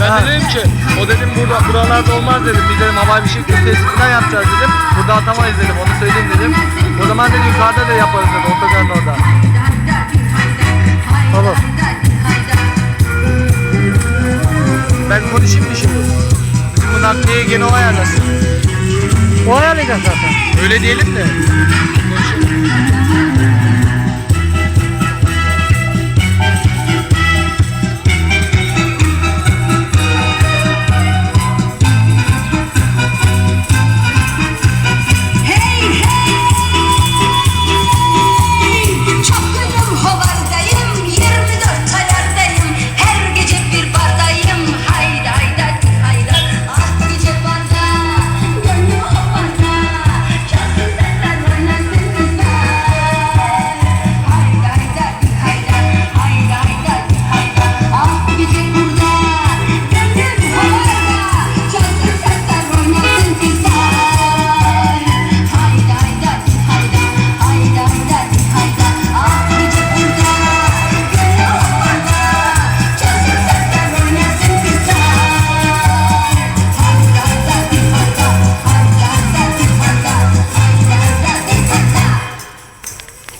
Ben Ha. dedim ki o dedim burada buralarda olmaz dedim. Biz dedim havai bir şekilde tespitinden yapacağız dedim. Burada atamayız dedim. Onu söyleyeyim dedim. O zaman dedim yukarıda da yaparız dedi. Otogarın orada. Olur. Ben konuşayım mı şimdi? Bizim bu nakliye gene o ayarlasın. O ayarlayacak zaten. Öyle diyelim de.